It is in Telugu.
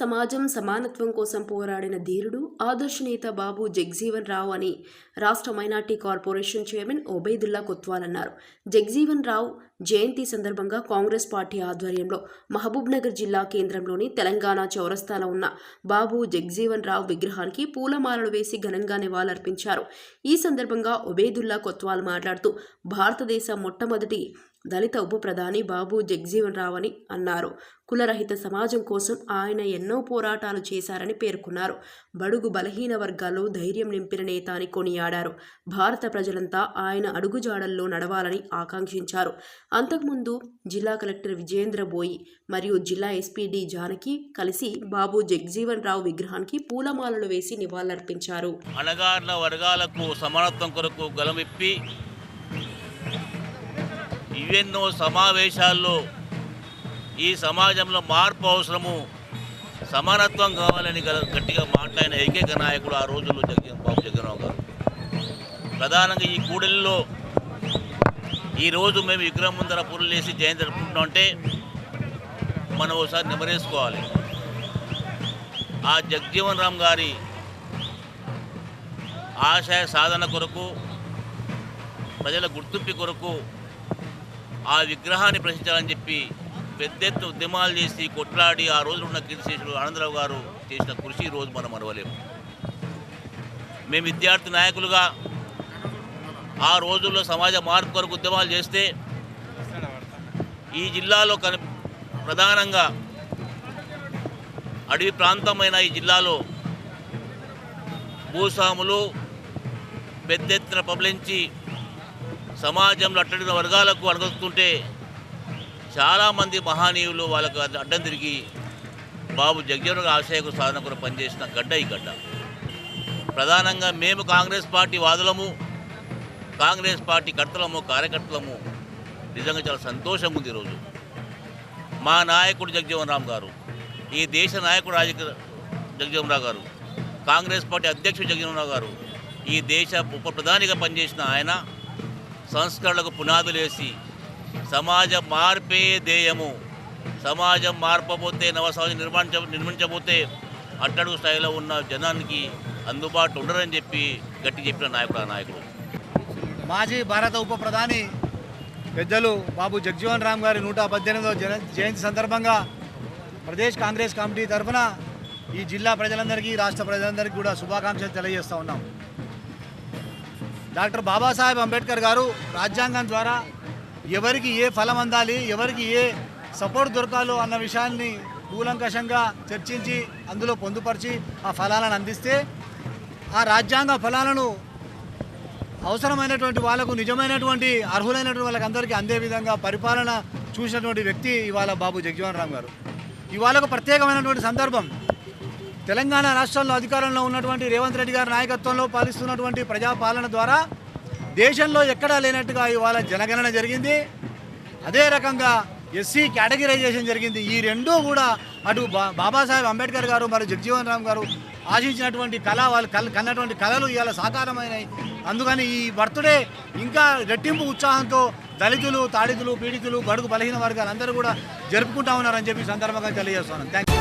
సమాజం సమానత్వం కోసం పోరాడిన ధీరుడు ఆదర్శనేత బాబు జగ్జీవన్ రావు అని రాష్ట్ర minority corporation chairman Obaidullah Kotwal అన్నారు. జగ్జీవన్ రావు జయంతి సందర్భంగా కాంగ్రెస్ పార్టీ ఆధ్వర్యంలో మహబూబ్నగర్ జిల్లా కేంద్రంలోని తెలంగాణ చౌరస్తాలో ఉన్న బాబు జగ్జీవన్ రావు విగ్రహానికి పూలమాలలు వేసి ఘనంగా నివాళులర్పించారు. ఈ సందర్భంగా ఒబేదుల్లా కొత్వాల్ మాట్లాడుతూ భారతదేశ మొట్టమొదటి దళిత ఉప ప్రధాని బాబు జగ్జీవన్ రావు అని అన్నారు. కులరహిత సమాజం కోసం ఆయన ఎన్నో పోరాటాలు చేశారని పేర్కొన్నారు. బడుగు బలహీన వర్గాల్లో ధైర్యం నింపిన నేత అని కొనియాడారు. భారత ప్రజలంతా ఆయన అడుగుజాడల్లో నడవాలని ఆకాంక్షించారు. అంతకుముందు జిల్లా కలెక్టర్ విజయేంద్ర బోయి మరియు జిల్లా ఎస్పీ డి జానకి కలిసి బాబు జగ్జీవన్ రావు విగ్రహానికి పూలమాలలు వేసి నివాళులర్పించారు. అణగారిన వర్గాలకు సమానత్వం కొరకు గలమిప్పి ఇవెన్నో సమావేశాల్లో ఈ సమాజంలో మార్పు అవసరము సమానత్వం కావాలని గల గట్టిగా మాట్లాడిన ఏకైక నాయకుడు ఆ రోజుల్లో జగన్ బాబు జగన్రావు గారు. ప్రధానంగా ఈ కూడలిలో ఈరోజు మేము విగ్రహం ముందర పూలు వేసి జయంతి జరుపుకుంటున్నాం అంటే మనం ఒకసారి నెమరేసుకోవాలి. ఆ జగ్జీవన్ రామ్ గారి ఆశయ సాధన కొరకు ప్రజల గుర్తింపు కొరకు ఆ విగ్రహాన్ని ప్రశ్నించాలని చెప్పి పెద్ద ఎత్తున ఉద్యమాలు చేసి కొట్లాడి ఆ రోజు ఉన్న కీర్తిశేషులు ఆనందరావు గారు చేసిన కృషి రోజు మనం మరవలేము. మేము విద్యార్థి నాయకులుగా ఆ రోజుల్లో సమాజ మార్పు కొరకు ఉద్యమాలు చేస్తే ఈ జిల్లాలో కని ప్రధానంగా అడవి ప్రాంతమైన ఈ జిల్లాలో భూస్వాములు పెద్ద ఎత్తున పబలించి సమాజంలో అట్టడిన వర్గాలకు అడగొస్తుంటే చాలామంది మహానీయులు వాళ్ళకు అడ్డం తిరిగి బాబు జగ్జీవన్ ఆశయకు సాధన కొరకు పనిచేసిన గడ్డ ఈ గడ్డ. ప్రధానంగా మేము కాంగ్రెస్ పార్టీ వాదులము కాంగ్రెస్ పార్టీ కర్తలము కార్యకర్తలము. నిజంగా చాలా సంతోషం ఉంది ఈరోజు. మా నాయకుడు జగజీవన్ రామ్ గారు ఈ దేశ నాయకుడు రాజకీయ జగజీవన్ రావు గారు కాంగ్రెస్ పార్టీ అధ్యక్షుడు జగజీవన్ రావు గారు ఈ దేశ ఉప ప్రధానిగా పనిచేసిన ఆయన సంస్కరణలకు పునాదులేసి సమాజ మార్పే ధ్యేయము. సమాజం మార్పబోతే నవ సమాజం నిర్మించ నిర్మించబోతే అట్టడుగు స్థాయిలో ఉన్న జనానికి అందుబాటు ఉండరని చెప్పి గట్టి చెప్పిన నాయకుడు ఆ నాయకుడు. మాజీ భారత ఉప ప్రధాని పెద్దలు బాబు జగ్జీవన్ రామ్ గారి నూట పద్దెనిమిదవ జన జయంతి సందర్భంగా ప్రదేశ్ కాంగ్రెస్ కమిటీ తరఫున ఈ జిల్లా ప్రజలందరికీ రాష్ట్ర ప్రజలందరికీ కూడా శుభాకాంక్షలు తెలియజేస్తూ ఉన్నాం. డాక్టర్ బాబాసాహెబ్ అంబేద్కర్ గారు రాజ్యాంగం ద్వారా ఎవరికి ఏ ఫలం అందాలి ఎవరికి ఏ సపోర్ట్ దొరకాలో అన్న విషయాన్ని కూలంకషంగా చర్చించి అందులో పొందుపరిచి ఆ ఫలాలను అందిస్తే ఆ రాజ్యాంగ ఫలాలను అవసరమైనటువంటి వాళ్ళకు నిజమైనటువంటి అర్హులైనటువంటి వాళ్ళకి అందరికీ అందే విధంగా పరిపాలన చూసినటువంటి వ్యక్తి ఇవాళ బాబు జగ్జీవన్ రామ్ గారు. ఇవాళ ఒక ప్రత్యేకమైనటువంటి సందర్భం తెలంగాణ రాష్ట్రంలో అధికారంలో ఉన్నటువంటి రేవంత్ రెడ్డి గారి నాయకత్వంలో పాలిస్తున్నటువంటి ప్రజాపాలన ద్వారా దేశంలో ఎక్కడా లేనట్టుగా ఇవాళ జనగణన జరిగింది. అదే రకంగా ఎస్సీ కేటగిరైజేషన్ జరిగింది. ఈ రెండూ కూడా అటు బా బాబాసాహెబ్ అంబేద్కర్ గారు మరియు జగజీవన్ రామ్ గారు ఆశించినటువంటి కళ వాళ్ళు కన్నటువంటి కళలు ఇవాళ సాకారమైనాయి. అందుకని ఈ బర్త్డే ఇంకా రెట్టింపు ఉత్సాహంతో దళితులు తాడితులు పీడితులు గడుగు బలహీన వర్గాలు అందరూ కూడా జరుపుకుంటా ఉన్నారని చెప్పి సందర్భంగా తెలియజేస్తున్నాను. థ్యాంక్